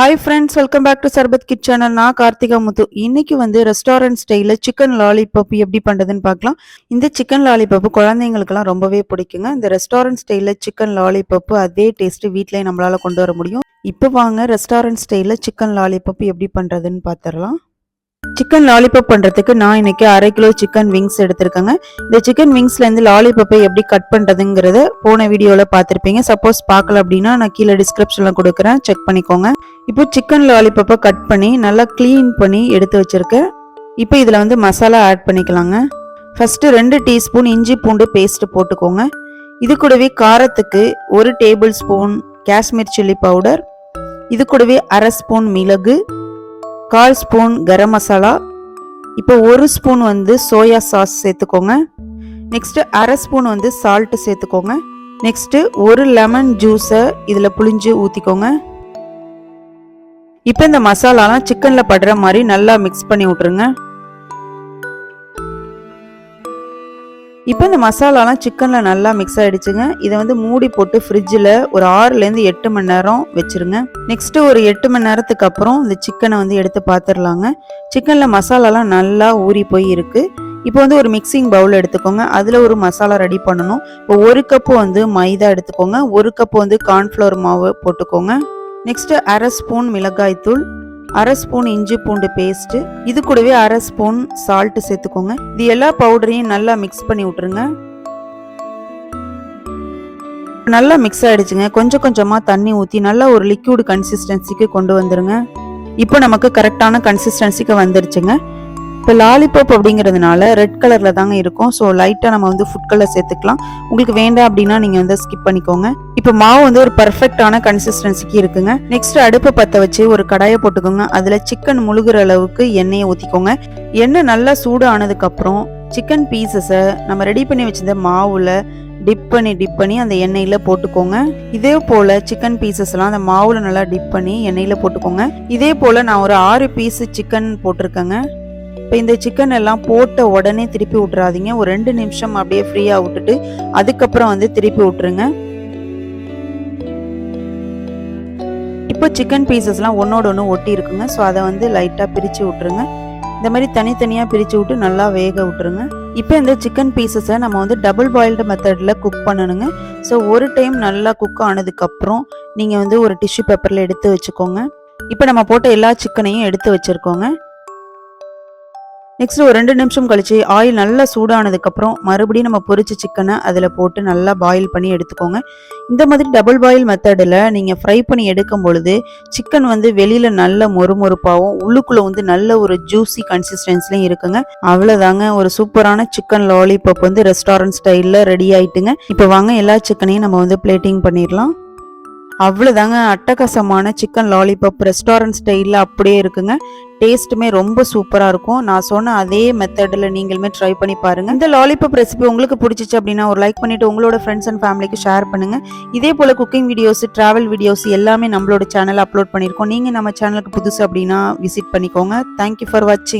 Hi friends welcome back to Sharbat kit நான் கார்த்திகா முத்து. இன்னைக்கு வந்து ரெஸ்டாரண்ட் ஸ்டைலில் சிக்கன் லாலிபப் எப்படி பண்ணுறதுன்னு பார்க்கலாம். இந்த சிக்கன் லாலிபப்பு குழந்தைங்களுக்குலாம் ரொம்பவே பிடிக்குங்க. இந்த ரெஸ்டாரண்ட் ஸ்டைலில் சிக்கன் லாலிபப்பு அதே டேஸ்ட்டு வீட்டிலேயே நம்மளால் கொண்டு வர முடியும். இப்போ வாங்க ரெஸ்டாரண்ட் ஸ்டைலில் சிக்கன் லாலிபப் எப்படி பண்ணுறதுன்னு பார்த்துடலாம். சிக்கன் லாலிபப் பண்ணுறதுக்கு நான் இன்னைக்கு அரை கிலோ சிக்கன் விங்ஸ் எடுத்திருக்கேங்க. இந்த சிக்கன் விங்ஸ்லேருந்து லாலிபப்பை எப்படி கட் பண்ணுறதுங்கிறத போன வீடியோவில் பார்த்துருப்பீங்க. சப்போஸ் பார்க்கல அப்படின்னா நான் கீழே டிஸ்கிரிப்ஷனில் கொடுக்குறேன். செக் பண்ணிக்கோங்க. இப்போ சிக்கன் லாலிபப்பை கட் பண்ணி நல்லா க்ளீன் பண்ணி எடுத்து வச்சுருக்கேன். இப்போ இதில் வந்து மசாலா ஆட் பண்ணிக்கலாங்க. ஃபஸ்ட்டு ரெண்டு டீஸ்பூன் இஞ்சி பூண்டு பேஸ்ட்டு போட்டுக்கோங்க. இது கூடவே காரத்துக்கு ஒரு table spoon Kashmir chilli powder இது கூடவே அரை ஸ்பூன் மிளகு. கால் ஸ்பூன் கரம் மசாலா. இப்போ ஒரு ஸ்பூன் வந்து சோயா சாஸ் சேர்த்துக்கோங்க. நெக்ஸ்ட்டு அரை ஸ்பூன் வந்து சால்ட்டு சேர்த்துக்கோங்க. நெக்ஸ்ட்டு ஒரு லெமன் ஜூஸை இதில் புளிஞ்சு ஊற்றிக்கோங்க இப்போ இந்த மசாலாலாம் சிக்கனில் படுற மாதிரி நல்லா மிக்ஸ் பண்ணி விட்ருங்க இப்போ இந்த மசாலாலாம் சிக்கனில் நல்லா மிக்ஸ் ஆகிடுச்சுங்க இதை வந்து மூடி போட்டு ஃப்ரிட்ஜில் ஒரு ஆறுலேருந்து எட்டு மணி நேரம் வச்சுருங்க. நெக்ஸ்ட்டு ஒரு எட்டு மணி நேரத்துக்கு அப்புறம் இந்த சிக்கனை வந்து எடுத்து பார்த்துடலாங்க சிக்கனில் மசாலாலாம் நல்லா ஊறி போய் இருக்குது இப்போ வந்து ஒரு மிக்சிங் பவுல் எடுத்துக்கோங்க. அதில் ஒரு மசாலா ரெடி பண்ணணும். இப்போ ஒரு கப்பு வந்து மைதா எடுத்துக்கோங்க. ஒரு கப்பு வந்து கார்ன்ஃப்ளவர் மாவு போட்டுக்கோங்க. நெக்ஸ்ட்டு அரை ஸ்பூன் மிளகாய்த்தூள். அரை ஸ்பூன் இஞ்சி பூண்டு பேஸ்ட்டு இது கூடவே அரை ஸ்பூன் சால்ட்டு சேர்த்துக்கோங்க. இது எல்லா பவுடரையும் நல்லா மிக்ஸ் பண்ணி விட்ருங்க நல்லா மிக்ஸ் ஆகிடுச்சுங்க கொஞ்சம் கொஞ்சமாக தண்ணி ஊற்றி நல்லா ஒரு லிக்யூட் கன்சிஸ்டன்சிக்கு கொண்டு வந்துடுங்க இப்போ நமக்கு கரெக்டான கன்சிஸ்டன்சிக்கு வந்துருச்சுங்க. இப்போ லாலிபாப் அப்படிங்கிறதுனால ரெட் கலரில் தாங்க இருக்கும். ஸோ லைட்டாக நம்ம வந்து ஃபுட் கலர் சேர்த்துக்கலாம். உங்களுக்கு வேண்டாம் அப்படின்னா நீங்கள் வந்து ஸ்கிப் பண்ணிக்கோங்க. இப்போ மாவு வந்து ஒரு பர்ஃபெக்டான கன்சிஸ்டன்சிக்கு இருக்குங்க. நெக்ஸ்ட் அடுப்பை பற்ற வச்சு ஒரு கடாயை போட்டுக்கோங்க. அதில் சிக்கன் முழுகிற அளவுக்கு எண்ணெயை ஊற்றிக்கோங்க எண்ணெய் நல்லா சூடு ஆனதுக்கப்புறம் சிக்கன் பீசஸை நம்ம ரெடி பண்ணி வச்சிருந்த மாவில் டிப் பண்ணி டிப் பண்ணி அந்த எண்ணெயில் போட்டுக்கோங்க. இதே போல் சிக்கன் பீசஸ்லாம் அந்த மாவில் நல்லா டிப் பண்ணி எண்ணெயில் போட்டுக்கோங்க. இதே போல் நான் ஒரு ஆறு பீஸ் சிக்கன் போட்டிருக்கேங்க. இப்போ இந்த சிக்கன் எல்லாம் போட்ட உடனே திருப்பி விட்றாதீங்க ஒரு ரெண்டு நிமிஷம் அப்படியே ஃப்ரீயாக விட்டுட்டு அதுக்கப்புறம் வந்து திருப்பி விட்டுருங்க. இப்போ சிக்கன் பீசஸ்லாம் ஒன்றோட ஒன்று ஒட்டி இருக்குங்க. ஸோ அதை வந்து லைட்டாக பிரித்து விட்ருங்க இந்த மாதிரி தனித்தனியாக பிரித்து விட்டு நல்லா வேக விட்டுருங்க. இப்போ இந்த சிக்கன் பீசஸை நம்ம வந்து டபுள் பாயில்டு மெத்தடில் குக் பண்ணணுங்க. ஸோ ஒரு டைம் நல்லா குக் ஆனதுக்கப்புறம் நீங்கள் வந்து ஒரு டிஷ்யூ பேப்பரில் எடுத்து வச்சுக்கோங்க. இப்போ நம்ம போட்ட எல்லா சிக்கனையும் எடுத்து வச்சுருக்கோங்க. நெக்ஸ்ட் ஒரு ரெண்டு நிமிஷம் கழிச்சு ஆயில் நல்லா சூடானதுக்கப்புறம் மறுபடியும் நம்ம பொரிச்ச சிக்கனை அதில் போட்டு நல்லா பாயில் பண்ணி எடுத்துக்கோங்க. இந்த மாதிரி டபுள் பாயில் மெத்தடில் நீங்கள் ஃப்ரை பண்ணி எடுக்கும் பொழுது சிக்கன் வந்து வெளியில் நல்ல மொறுமொறுப்பாகவும் உள்ளுக்குள்ளே வந்து நல்ல ஒரு ஜூஸி கன்சிஸ்டன்ஸ்லையும் இருக்குங்க. அவ்வளோதாங்க ஒரு சூப்பரான சிக்கன் லாலிபப் வந்து ரெஸ்டாரண்ட் ஸ்டைலில் ரெடி ஆயிட்டுங்க. இப்போ வாங்க எல்லா சிக்கனையும் நம்ம வந்து பிளேட்டிங் பண்ணிடலாம். அவ்வளோதாங்க அட்டகாசமான சிக்கன் லாலிபப் ரெஸ்டாரண்ட் ஸ்டைலில் அப்படியே இருக்குங்க. டேஸ்ட்டுமே ரொம்ப சூப்பராக இருக்கும். நான் சொன்ன அதே மெத்தடில் நீங்களுமே ட்ரை பண்ணி பாருங்கள் இந்த லாலிபப் ரெசிபி உங்களுக்கு பிடிச்சிச்சு அப்படின்னா ஒரு லைக் பண்ணிவிட்டு உங்களோட ஃப்ரெண்ட்ஸ் அண்ட் ஃபேமிலிக்கு ஷேர் பண்ணுங்கள் இதே போல் குக்கிங் வீடியோஸ் ட்ராவல் வீடியோஸ் எல்லாமே நம்மளோட சேனல் அப்லோட் பண்ணியிருக்கோம். நீங்கள் நம்ம சேனலுக்கு புதுசு அப்படின்னா விசிட் பண்ணிக்கோங்க. தேங்க்யூ ஃபார் வாட்சிங்